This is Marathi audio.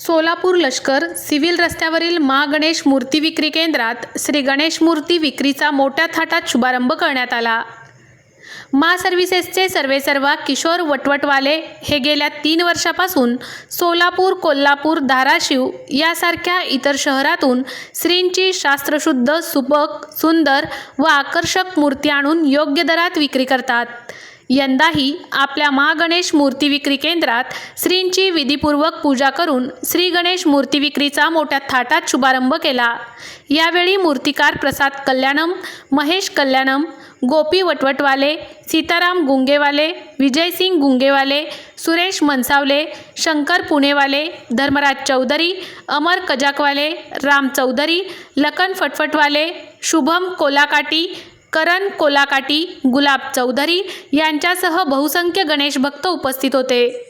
सोलापूर लष्कर सिव्हिल रस्त्यावरील मा गणेश मूर्ती विक्री केंद्रात श्री गणेश मूर्ती विक्रीचा मोठ्या थाटात शुभारंभ करण्यात आला. मा सर्व्हिसेसचे सर्वेसर्वा किशोर वटवटवाले हे गेल्या तीन वर्षापासून सोलापूर कोल्हापूर धाराशिव यासारख्या इतर शहरातून श्रींची शास्त्रशुद्ध सुबक सुंदर व आकर्षक मूर्ती आणून योग्य दरात विक्री करतात. यंदाही आपल्या महागणेश मूर्ती विक्री केंद्रात श्रींची विधीपूर्वक पूजा करून श्री गणेश मूर्ती विक्रीचा मोठ्या थाटात शुभारंभ केला. यावेळी मूर्तिकार प्रसाद कल्याणम महेश कल्याणम गोपी वटवटवाले सीताराम गुंगेवाले विजयसिंग गुंगेवाले सुरेश मनसावले शंकर पुणेवाले धर्मराज चौधरी अमर कजाकवाले राम चौधरी लखन फटफटवाले शुभम कोलाकाटी करण कोलाकाटी गुलाब चौधरी यांच्यासह बहुसंख्य गणेश भक्त उपस्थित होते.